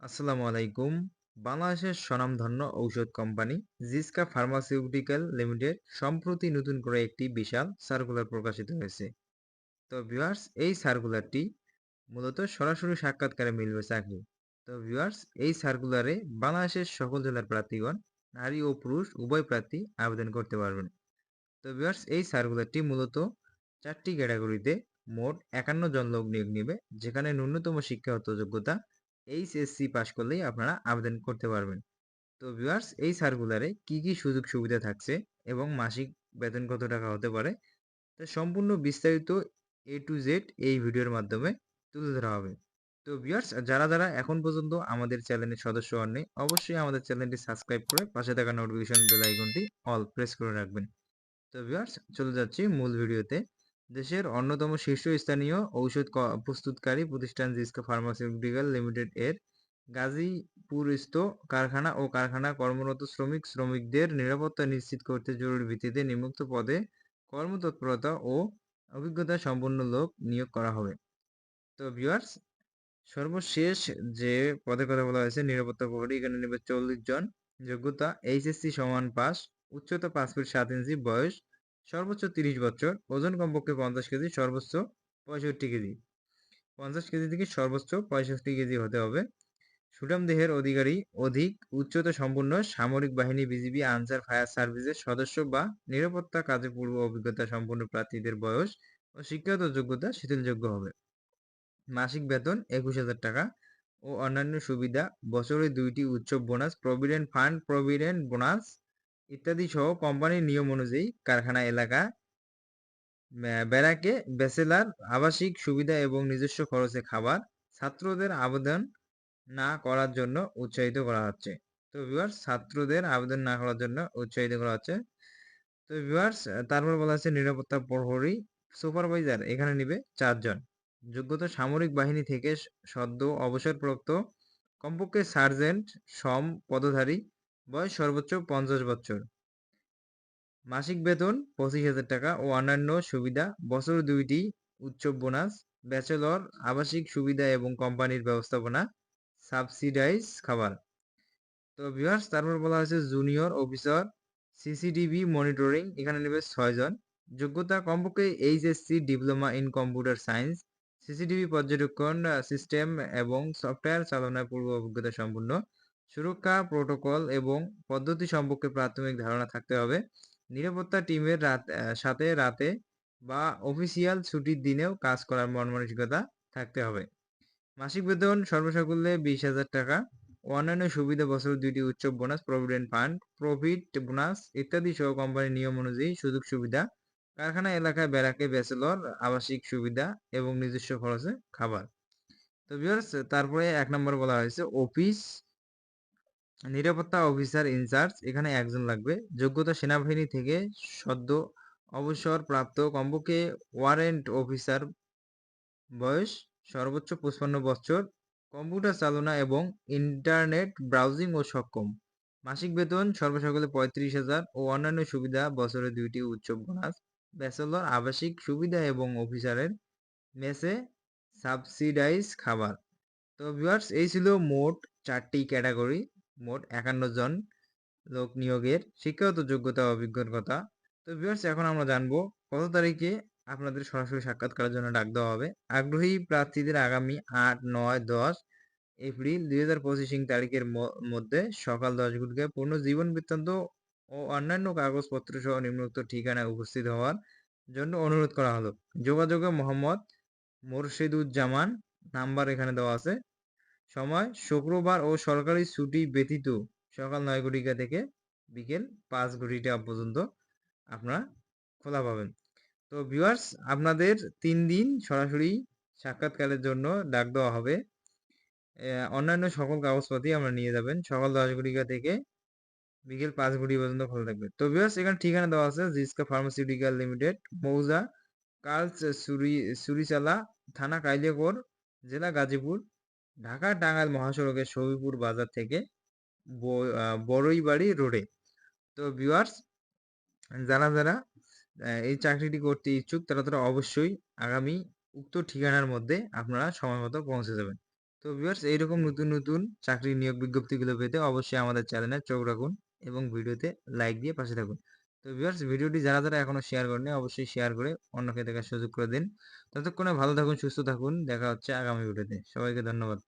আসসালামু আলাইকুম। বাংলাদেশের স্বনামধন্য ঔষধ কোম্পানি জিসকা ফার্মাসিউটিক্যাল লিমিটেড সম্প্রতি নতুন করে একটি বিশাল সার্কুলার প্রকাশিত হয়েছে। তো ভিউয়ার্স, এই সার্কুলারটি মূলত সরাসরি সাক্ষাৎকারে মিলবে চাকরি। তো ভিউয়ার্স, এই সার্কুলারে বাংলাদেশের সকল জেলার প্রার্থীগণ, নারী ও পুরুষ, উভয় প্রার্থী আবেদন করতে পারবেন। তো ভিউয়ার্স, এই সার্কুলারটি মূলত চারটি ক্যাটাগরিতে মোট একান্ন জন লোক নিয়োগ নিবে, যেখানে ন্যূনতম শিক্ষাগত যোগ্যতা এইচএসসি পাশ করলেই আপনারা আবেদন করতে পারবেন। তো ভিউয়ার্স এই সার্কুলারে কি, কি সুযোগ সুবিধা থাকছে এবং মাসিক বেতন কত টাকা হতে পারে তা সম্পূর্ণ বিস্তারিত এ টু জেড এই ভিডিওর মাধ্যমে তুলে ধরা হবে। তো ভিউয়ার্স যারা, যারা এখন পর্যন্ত আমাদের চ্যানেলের সদস্য হননি অবশ্যই আমাদের চ্যানেলটি সাবস্ক্রাইব করে পাশে থাকা নোটিফিকেশন বেল আইকনটি অল প্রেস করে রাখবেন। তো ভিউয়ার্স চলে যাচ্ছি মূল ভিডিওতে। দেশের অন্যতম শীর্ষস্থানীয় ঔষধ প্রস্তুতকারী প্রতিষ্ঠান জিস্কা ফার্মাসিউটিক্যাল লিমিটেড এর গাজীপুরস্থ কারখানা ও কারখানা কর্মরত শ্রমিক শ্রমিকদের নিরাপত্তা নিশ্চিত করতে জরুরি ভিত্তিতে নিম্নোক্ত পদে কর্মতৎপরতা ও অভিজ্ঞতা সম্পন্ন লোক নিয়োগ করা হবে। তো ভিউয়ার্স সর্বশেষ যে পদের কথা বলা হয়েছে, নিরাপত্তা প্রহরী এখানে নেবে চল্লিশ জন যোগ্যতা এইচএসসি সমান পাস উচ্চতা পাঁচ ফিট সাত ইঞ্চি, বয়স সর্বোচ্চ তিরিশ বছর, ওজন কমপক্ষে পঞ্চাশ কেজি, সর্বোচ্চ পঁয়ষট্টি কেজি। পঞ্চাশ কেজি থেকে সর্বোচ্চ পঁয়ষট্টি কেজি হতে হবে। সুঠাম দেহের অধিকারী অধিক উচ্চতা সম্পন্ন সামরিক বাহিনী বিজিবি আনসার ফায়ার সার্ভিসের সদস্য বা নিরাপত্তা কাজে পূর্ব অভিজ্ঞতা সম্পন্ন প্রার্থীদের বয়স ও শিক্ষাগত যোগ্যতা শিথিলযোগ্য হবে। মাসিক বেতন একুশ হাজার টাকা ও অন্যান্য সুবিধা, বছরে দুইটি উৎসব bonus provident fund provident bonus ইত্যাদি সহ কোম্পানির নিয়ম অনুযায়ী কারখানা, এলাকা ব্যারাকে ব্যাচেলার, আবাসিক সুবিধা এবং নিজস্ব খরচে খাবার ছাত্রদের আবেদন না করার জন্য উৎসাহিত করা হচ্ছে। তো ভিউয়ার্স ছাত্রদের আবেদন না করার জন্য উৎসাহিত করা হচ্ছে। তো ভিউয়ার্স তারপর বলা হচ্ছে নিরাপত্তা প্রহরী সুপারভাইজার এখানে নিবে চারজন। যোগ্যতা সামরিক বাহিনী থেকে সদ্য অবসরপ্রাপ্ত কমপক্ষে সার্জেন্ট সম পদধারী বয়স সর্বোচ্চ পঞ্চাশ বছর। মাসিক বেতন পঁচিশ হাজার টাকা ও অন্যান্য সুবিধা। বছর দুইটি উৎসব বোনাস ব্যাচেলর আবাসিক সুবিধা এবং কোম্পানির ব্যবস্থাপনা সাবসিডাইজ খাবার। তো ভিউয়ার্স তারপর বলা হয়েছে জুনিয়র অফিসার সিসিটিভি মনিটরিং এখানে নেবে ছয়জন যোগ্যতা কমপক্ষে HSC diploma in computer science CCTV পর্যবেক্ষণ সিস্টেম এবং সফটওয়্যার চালনার পূর্ব অভিজ্ঞতা সম্পূর্ণ সুরক্ষা, প্রোটোকল এবং পদ্ধতি সম্পর্কে প্রাথমিক ধারণা থাকতে হবে। নিরাপত্তা টিমের রাত সাথে রাতে বা অফিসিয়াল ছুটির দিনেও কাজ করার মন মানসিকতা থাকতে হবে। মাসিক বেতন সর্বসাকুল্যে বিশ হাজার টাকা। অন্যান্য সুবিধা বছর দুইটি উৎসব bonus provident fund profit bonus ইত্যাদি সহ কোম্পানির নিয়ম অনুযায়ী সুযোগ সুবিধা, কারখানা এলাকায় ব্যারাকে ব্যাচেলর, আবাসিক সুবিধা এবং নিজস্ব খরচে খাবার। তো ভিউয়ার্স তারপরে এক নম্বর বলা হয়েছে অফিস নিরাপত্তা অফিসার ইনচার্জ এখানে একজন লাগবে। যোগ্যতা সেনাবাহিনী থেকে সদ্য অবসর প্রাপ্ত কমপক্ষে ওয়ারেন্ট অফিসার বয়স সর্বোচ্চ পঁচপান্ন বছর, কম্পিউটার চালনা এবং ইন্টারনেট ব্রাউজিং ও সক্ষম। মাসিক বেতন সর্বসকলে পঁয়ত্রিশ হাজার ও অন্যান্য সুবিধা, বছরে দুইটি উৎসব বোনাস, ব্যাচেলর, আবাসিক সুবিধা এবং অফিসারের মেসে সাবসিডাইজ খাবার। তো ভিউয়ার্স এই ছিল মোট চারটি ক্যাটাগরি মোট একান্ন জন লোক নিয়োগের শিক্ষাগত যোগ্যতা অভিজ্ঞতা তো ভিউয়ার্স এখন আমরা জানব কত তারিখে আপনাদের সরাসরি সাক্ষাৎকারের জন্য ডাক দেওয়া হবে। আগ্রহী প্রার্থীদের আগামী আট, নয়, দশ এপ্রিল দুই হাজার পঁচিশ তারিখের মধ্যে সকাল দশ ঘটিকায় পূর্ণ জীবন বৃত্তান্ত ও অন্যান্য কাগজপত্র সহ নিম্নোক্ত ঠিকানায় উপস্থিত হওয়ার জন্য অনুরোধ করা হলো। যোগাযোগে মোহাম্মদ মোরশেদুজ্জামান নাম্বার এখানে দেওয়া আছে। সময় শুক্রবার ও সরকারি ছুটি ব্যতীত সকাল নয় ঘটিকা থেকে বিকেল পাঁচ ঘটিকা পর্যন্ত আপনারা খোলা পাবেন। তো ভিউয়ার্স আপনাদের তিন দিন সরাসরি সাক্ষাৎকারের জন্য ডাক দেওয়া হবে। অন্যান্য সকল কাগজপাতি আমরা নিয়ে যাবেন। সকাল দশ ঘটিকা থেকে বিকেল পাঁচ ঘটি পর্যন্ত খোলা থাকবে। তো ভিউয়ার্স এখানে ঠিকানা দেওয়া আছে জিসকা ফার্মাসিউটিক্যাল লিমিটেড, মৌজা কার্লস সুরি, সুরিচালা, থানা কাইলিয়াকোর জেলা গাজীপুর। ঢাকা টাঙ্গাইল মহাসড়কের সবিপুর বাজার থেকে বড়ইবাড়ি রোডে তো ভিউয়ার্স যারা যারা এই চাকরিটি করতে ইচ্ছুক তারা তারা অবশ্যই আগামী উক্ত ঠিকানার মধ্যে আপনারা সময় মতো পৌঁছে যাবেন তো ভিউয়ার্স এইরকম নতুন, নতুন চাকরির নিয়োগ বিজ্ঞপ্তিগুলো পেতে অবশ্যই আমাদের চ্যানেলে চোখ রাখুন এবং ভিডিওতে লাইক দিয়ে পাশে থাকুন। তো ভিউয়ার্স ভিডিওটি যারা, যারা এখনও শেয়ার করেনি অবশ্যই শেয়ার করে অন্যকে দেখার সুযোগ করে দিন। ততক্ষণে ভালো থাকুন, সুস্থ থাকুন। দেখা হচ্ছে আগামী ভিডিওতে। সবাইকে ধন্যবাদ।